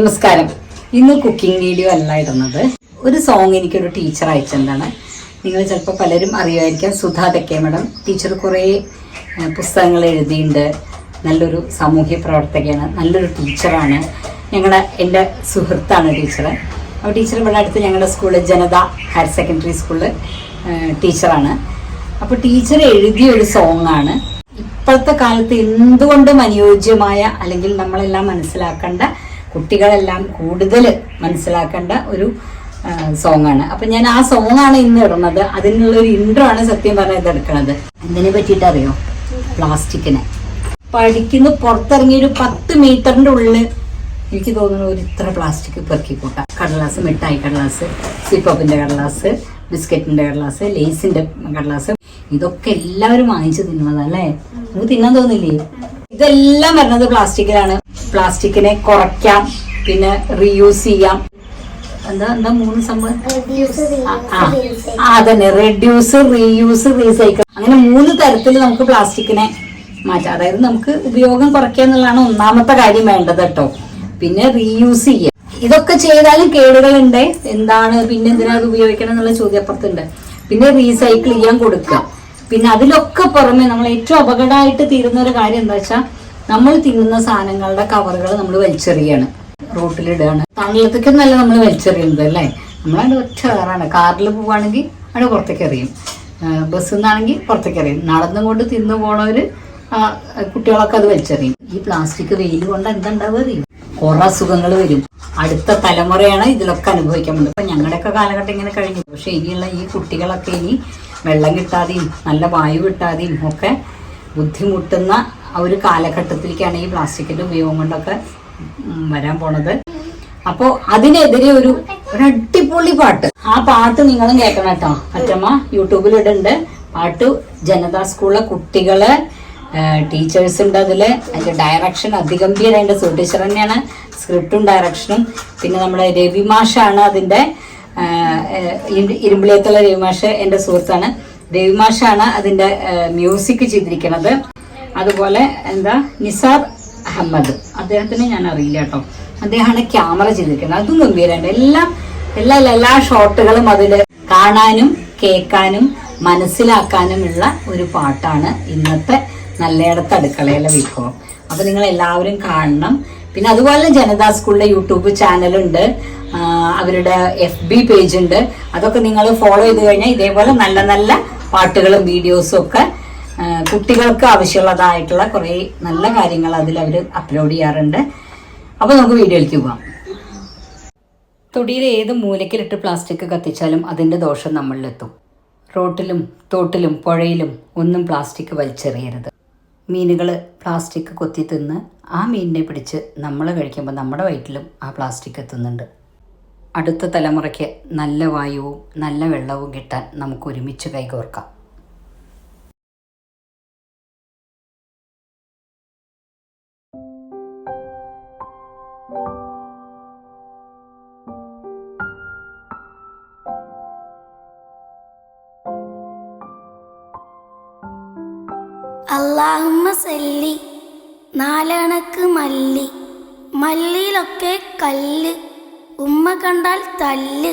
നമസ്കാരം. ഇന്ന് cooking video അല്ല ഇടുന്നത്. ഒരു സോങ് എനിക്കൊരു ടീച്ചർ അയച്ചെന്താണ്. നിങ്ങൾ ചിലപ്പോൾ പലരും അറിയുമായിരിക്കാം. സുധാ തെക്കേ മേഡം ടീച്ചർ കുറേ പുസ്തകങ്ങൾ എഴുതിയിട്ടുണ്ട് നല്ലൊരു സാമൂഹ്യ പ്രവർത്തകയാണ്. നല്ലൊരു ടീച്ചറാണ് ഞങ്ങളുടെ എന്റെ സുഹൃത്താണ് ടീച്ചർ അപ്പോൾ ടീച്ചർ ഇവിടെ അടുത്ത് ഞങ്ങളുടെ സ്കൂളിൽ ജനത ഹയർ സെക്കൻഡറി സ്കൂളിൽ ടീച്ചറാണ് അപ്പോൾ ടീച്ചർ എഴുതിയ ഒരു സോങ്ങാണ് ഇപ്പോഴത്തെ കാലത്ത് എന്തുകൊണ്ടും അനുയോജ്യമായ അല്ലെങ്കിൽ നമ്മളെല്ലാം മനസ്സിലാക്കേണ്ട കുട്ടികളെല്ലാം കൂടുതൽ മനസ്സിലാക്കേണ്ട ഒരു സോങ് ആണ്. അപ്പൊ ഞാൻ ആ സോങ് ആണ് ഇന്ന് ഇടുന്നത്. അതിനുള്ള ഒരു ഇൻട്രോ ആണ് സത്യം പറഞ്ഞാൽ ഇത് എടുക്കുന്നത് എന്തിനെ പറ്റിയിട്ട് അറിയോ? പ്ലാസ്റ്റിക്കിനെ. പഠിക്കുന്ന പുറത്തിറങ്ങി ഒരു പത്ത് മീറ്ററിന്റെ ഉള്ളിൽ എനിക്ക് തോന്നുന്നു ഒരു ഇത്ര പ്ലാസ്റ്റിക് പെറുക്കി കൂട്ടാം. കടലാസ് മിഠായി കടലാസ് സിപ്പപ്പിന്റെ കടലാസ് ബിസ്ക്കറ്റിന്റെ കടലാസ് ലേസിന്റെ കടലാസ്. ഇതൊക്കെ എല്ലാവരും വാങ്ങിച്ചു തിന്നതല്ലേ നമുക്ക് തിന്നാൻ തോന്നില്ലേ? ഇതെല്ലാം വരുന്നത് പ്ലാസ്റ്റിക്കിലാണ്. പ്ലാസ്റ്റിക്കിനെ കുറയ്ക്കാം പിന്നെ റീയൂസ് ചെയ്യാം. എന്താ എന്താ മൂന്ന് സംഭവം? ആ, അതന്നെ. റെഡ്യൂസ് റീയൂസ് റീസൈക്കിൾ അങ്ങനെ മൂന്ന് തരത്തിൽ നമുക്ക് പ്ലാസ്റ്റിക്കിനെ മാറ്റാം. അതായത് നമുക്ക് ഉപയോഗം കുറയ്ക്കുക എന്നുള്ളതാണ് ഒന്നാമത്തെ കാര്യം വേണ്ടത് കേട്ടോ. പിന്നെ റീയൂസ് ചെയ്യാം. ഇതൊക്കെ ചെയ്താലും കേടുകളുണ്ട്. എന്താണ് പിന്നെ എന്തിനാ അത് ഉപയോഗിക്കണം എന്നുള്ള ചോദ്യപ്പുറത്തുണ്ട്. പിന്നെ റീസൈക്കിൾ ചെയ്യാൻ കൊടുക്കുക. പിന്നെ അതിലൊക്കെ പുറമെ നമ്മൾ ഏറ്റവും അപകടമായിട്ട് തീരുന്ന ഒരു കാര്യം എന്താ വെച്ചാൽ നമ്മൾ തിന്നുന്ന സാധനങ്ങളുടെ കവറുകൾ നമ്മൾ വലിച്ചെറിയാണ്. റോട്ടിലിടുകയാണ് തണലത്തേക്കൊന്നല്ല നമ്മൾ വലിച്ചെറിയുന്നത് അല്ലേ? നമ്മളവിടെ ഒറ്റ കയറാണ് കാറിൽ പോവുകയാണെങ്കിൽ അവിടെ പുറത്തേക്ക് എറിയും. ബസ്സിൽ നിന്നാണെങ്കിൽ പുറത്തേക്ക് എറിയും. നടന്നും കൊണ്ട് തിന്നു പോണവര് കുട്ടികളൊക്കെ അത് വലിച്ചെറിയും. ഈ പ്ലാസ്റ്റിക് വെയിൽ കൊണ്ട് എന്തുണ്ടാവുക അറിയും? കുറെ അസുഖങ്ങൾ വരും. അടുത്ത തലമുറയാണ് ഇതിലൊക്കെ അനുഭവിക്കാൻ പോകുന്നത്. ഇപ്പം ഞങ്ങളുടെയൊക്കെ കാലഘട്ടം ഇങ്ങനെ കഴിഞ്ഞു. പക്ഷേ ഇനിയുള്ള ഈ കുട്ടികളൊക്കെ ഇനി വെള്ളം കിട്ടാതെയും നല്ല വായു കിട്ടാതെയും ഒക്കെ ബുദ്ധിമുട്ടുന്ന ആ ഒരു കാലഘട്ടത്തിലേക്കാണ് ഈ പ്ലാസ്റ്റിക്കിന്റെ ഉപയോഗം കൊണ്ടൊക്കെ വരാൻ പോണത്. അപ്പോ അതിനെതിരെ ഒരു അടിപൊളി പാട്ട്. ആ പാട്ട് നിങ്ങളും കേൾക്കണം കേട്ടോ. അറ്റമ്മ യൂട്യൂബിൽ ഇടുന്നുണ്ട് പാട്ട് ജനതാ സ്കൂളിലെ കുട്ടികൾ ടീച്ചേഴ്സ് ഉണ്ട് അതിൽ. അതിന്റെ ഡയറക്ഷൻ അതിഗംഭീര അതിന്റെ സു ടീച്ചർ തന്നെയാണ് സ്ക്രിപ്റ്റും ഡയറക്ഷനും പിന്നെ നമ്മുടെ ആ, ഏഹ്, ഇരു- ഇരുമ്പിളിയത്തുള്ള രവിമാഷ് എന്റെ സുഹൃത്താണ്. രവിമാഷാണ് അതിന്റെ മ്യൂസിക് ചെയ്തിരിക്കുന്നത് അതുപോലെ എന്താ നിസാർ അഹമ്മദ്. അദ്ദേഹത്തിനെ ഞാൻ അറിയില്ല കേട്ടോ. അദ്ദേഹമാണ് ക്യാമറ ചെയ്തിരിക്കുന്നത്. അതും ഗംഭീരമുണ്ട്. എല്ലാം എല്ലാ എല്ലാ ഷോട്ടുകളും അതിൽ കാണാനും കേൾക്കാനും മനസ്സിലാക്കാനുമുള്ള ഒരു പാട്ടാണ് ഇന്നത്തെ നല്ലയിടത്ത് അടുക്കളയിലെ വിഭവം. അപ്പൊ നിങ്ങൾ എല്ലാവരും കാണണം. പിന്നെ അതുപോലെ ജനതാ സ്കൂളിലെ യൂട്യൂബ് ചാനലുണ്ട്. അവരുടെ എഫ് ബി പേജ് ഉണ്ട് അതൊക്കെ നിങ്ങൾ ഫോളോ ചെയ്ത് കഴിഞ്ഞാൽ ഇതേപോലെ നല്ല നല്ല പാട്ടുകളും വീഡിയോസും ഒക്കെ കുട്ടികൾക്ക് ആവശ്യമുള്ളതായിട്ടുള്ള കുറേ നല്ല കാര്യങ്ങൾ അതിൽ അവർ അപ്ലോഡ് ചെയ്യാറുണ്ട്. അപ്പോൾ നമുക്ക് വീഡിയോയിലേക്ക് പോകാം തൊടിയിൽ ഏത് മൂലക്കിലിട്ട് പ്ലാസ്റ്റിക് കത്തിച്ചാലും അതിന്റെ ദോഷം നമ്മളിലെത്തും. റോട്ടിലും തോട്ടിലും പുഴയിലും ഒന്നും പ്ലാസ്റ്റിക് വലിച്ചെറിയരുത്. മീനുകൾ പ്ലാസ്റ്റിക് കൊത്തി തിന്ന് ആ മീനിനെ പിടിച്ച് നമ്മൾ കഴിക്കുമ്പോൾ നമ്മുടെ വയറ്റിലും ആ പ്ലാസ്റ്റിക് എത്തുന്നുണ്ട്. അടുത്ത തലമുറയ്ക്ക് നല്ല വായുവും നല്ല വെള്ളവും കിട്ടാൻ നമുക്ക് ഒരുമിച്ച് കൈകോർക്കാം. അള്ളാഹുമ്മ സല്ലി നാലണക്ക് മല്ലി. മല്ലിയിലൊക്കെ കല്ല് ഉമ്മ കണ്ടാൽ തല്ല്.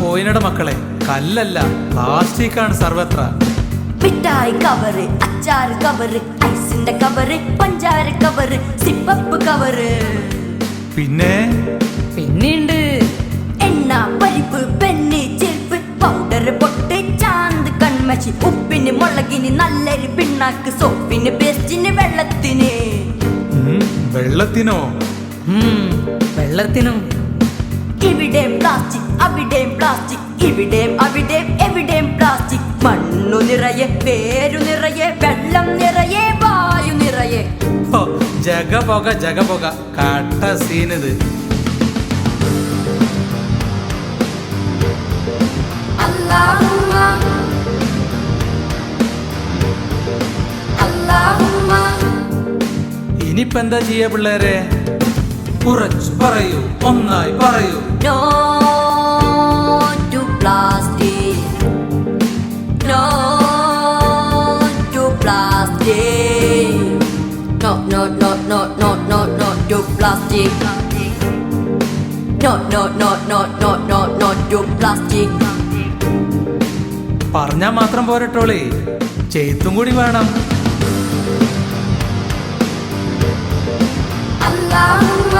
പോയിനട മക്കളെ കല്ലല്ല പ്ലാസ്റ്റിക് ആണ് സർവത്ര. മിഠായി കവറ് അച്ചാർ കവറ് ഐസിന്റെ കവറ് പഞ്ചാര കവറ് സിപ്പപ്പ് കവറ് പിന്നെ? പിന്നെയുണ്ട് എണ്ണ പരിപ്പ് പെന്ന് ചെരുപ്പ് പൗഡർ പൊട്ട് ചാന്ത് കൺമശി ഉപ്പിന് മുളകിന് നല്ലൊരു പിണ്ണാക്ക് സോപ്പിന് പേസ്റ്റിന് വെള്ളത്തിന്. വെള്ളത്തിനോ? വെള്ളത്തിനും. ഇവിടെയും പ്ലാസ്റ്റിക് അവിടെയും പ്ലാസ്റ്റിക് ഇവിടെയും അവിടെയും എവിടെയും പ്ലാസ്റ്റിക് മണ്ണു നിറയെ പേരു നിറയെ വെള്ളം നിറയെ വായു നിറയെ. ജഗ പുക ജഗ പുക കട്ട സീനിത് അല്ലാഹുമ്മ അല്ലാഹുമ്മ. പിള്ളേരെ? കുറച്ച് പറയൂ ഒന്നായി പറയൂ. plastic Not to plastic Not, not, not, not, not, not, not to plastic Not, not, not, not, not, not, not to plastic പറഞ്ഞാൽ മാത്രം പോരട്ടോളേ ചെയ്ത്തും കൂടി വേണം അല്ലാഹുമ്മ